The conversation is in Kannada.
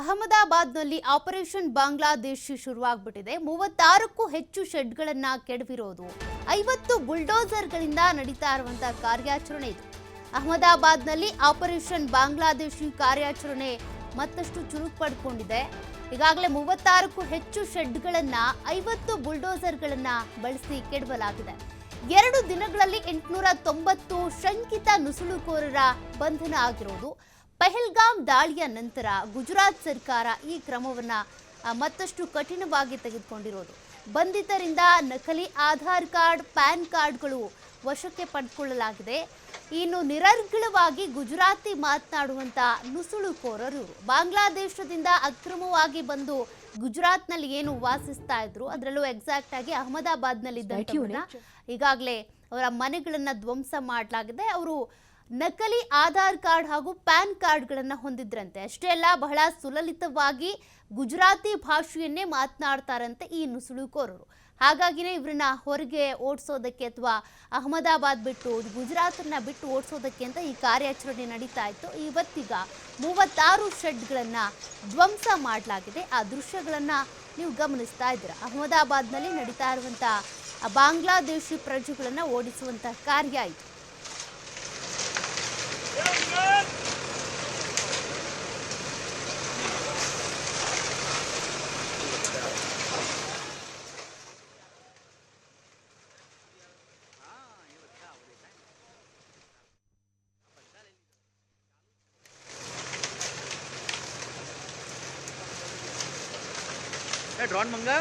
ಅಹಮದಾಬಾದ್ನಲ್ಲಿ ಆಪರೇಷನ್ ಬಾಂಗ್ಲಾದೇಶ್ ಶುರುವಾಗ್ಬಿಟ್ಟಿದೆ. ಮೂವತ್ತಾರಕ್ಕೂ ಹೆಚ್ಚು ಶೆಡ್ಗಳನ್ನು ಕೆಡವಿರೋದು. ಐವತ್ತು ಬುಲ್ಡೋಸರ್ಗಳಿಂದ ನಡೀತಾ ಇರುವಂತಹ ಕಾರ್ಯಾಚರಣೆ ಇದು. ಅಹಮದಾಬಾದ್ನಲ್ಲಿ ಆಪರೇಷನ್ ಬಾಂಗ್ಲಾದೇಶಿ ಕಾರ್ಯಾಚರಣೆ ಮತ್ತಷ್ಟು ಚುರುಕು ಪಡ್ಕೊಂಡಿದೆ ಈಗಾಗಲೇ ಮೂವತ್ತಾರಕ್ಕೂ ಹೆಚ್ಚು ಶೆಡ್ಗಳನ್ನು, ಐವತ್ತು ಬುಲ್ಡೋಸರ್ಗಳನ್ನು ಬಳಸಿ ಕೆಡವಲಾಗಿದೆ. ಎರಡು ದಿನಗಳಲ್ಲಿ ಎಂಟುನೂರ ತೊಂಬತ್ತು ಶಂಕಿತ ನುಸುಳುಕೋರರ ಬಂಧನ ಆಗಿರೋದು. ಪಹಲ್ಗಾಮ್ ದಾಳಿಯ ನಂತರ ಗುಜರಾತ್ ಸರ್ಕಾರ ಈ ಕ್ರಮವನ್ನ ಮತ್ತಷ್ಟು ಕಠಿಣವಾಗಿ ತೆಗೆದುಕೊಂಡಿರೋದು. ಬಂಧಿತರಿಂದ ನಕಲಿ ಆಧಾರ್ ಕಾರ್ಡ್ ಪ್ಯಾನ್ ಕಾರ್ಡ್ಗಳು ವಶಕ್ಕೆ ಪಡೆದುಕೊಳ್ಳಲಾಗಿದೆ ಇನ್ನು ನಿರರ್ಗಳವಾಗಿ ಗುಜರಾತಿ ಮಾತನಾಡುವಂತ ನುಸುಳುಕೋರರು. ಬಾಂಗ್ಲಾದೇಶದಿಂದ ಅಕ್ರಮವಾಗಿ ಬಂದು ಗುಜರಾತ್ನಲ್ಲಿ ಏನು ವಾಸಿಸ್ತಾ ಇದ್ರು ಅದರಲ್ಲೂ ಎಕ್ಸಾಕ್ಟ್ ಆಗಿ ಅಹಮದಾಬಾದ್ನಲ್ಲಿ ಈಗಾಗಲೇ ಅವರ ಮನೆಗಳನ್ನು ಧ್ವಂಸ ಮಾಡಲಾಗಿದೆ. ಅವರು ನಕಲಿ ಆಧಾರ್ ಕಾರ್ಡ್ ಹಾಗೂ ಪ್ಯಾನ್ ಕಾರ್ಡ್ಗಳನ್ನು ಹೊಂದಿದ್ರಂತೆ. ಅಷ್ಟೇ ಅಲ್ಲ ಬಹಳ ಸುಲಲಿತವಾಗಿ ಗುಜರಾತಿ ಭಾಷೆಯನ್ನೇ ಮಾತನಾಡ್ತಾರಂತೆ ಈ ನುಸುಳುಕೋರರು. ಹಾಗಾಗಿನೇ ಇವ್ರನ್ನ ಹೊರಗೆ ಓಡಿಸೋದಕ್ಕೆ ಅಥವಾ ಅಹಮದಾಬಾದ್ ಬಿಟ್ಟು ಗುಜರಾತನ್ನ ಬಿಟ್ಟು ಓಡಿಸೋದಕ್ಕೆ ಅಂತ ಈ ಕಾರ್ಯಾಚರಣೆ ನಡೀತಾ ಇತ್ತು. ಇವತ್ತೀಗ ಮೂವತ್ತಾರು ಶೆಡ್ಗಳನ್ನು ಧ್ವಂಸ ಮಾಡಲಾಗಿದೆ. ಆ ದೃಶ್ಯಗಳನ್ನ ನೀವು ಗಮನಿಸ್ತಾ ಇದ್ದೀರಾ? ಅಹಮದಾಬಾದ್ನಲ್ಲಿ ನಡೀತಾ ಇರುವಂಥ ಬಾಂಗ್ಲಾದೇಶಿ ಪ್ರಜೆಗಳನ್ನ ಓಡಿಸುವಂತ ಕಾರ್ಯ ಇದು. ड्रोन मंगा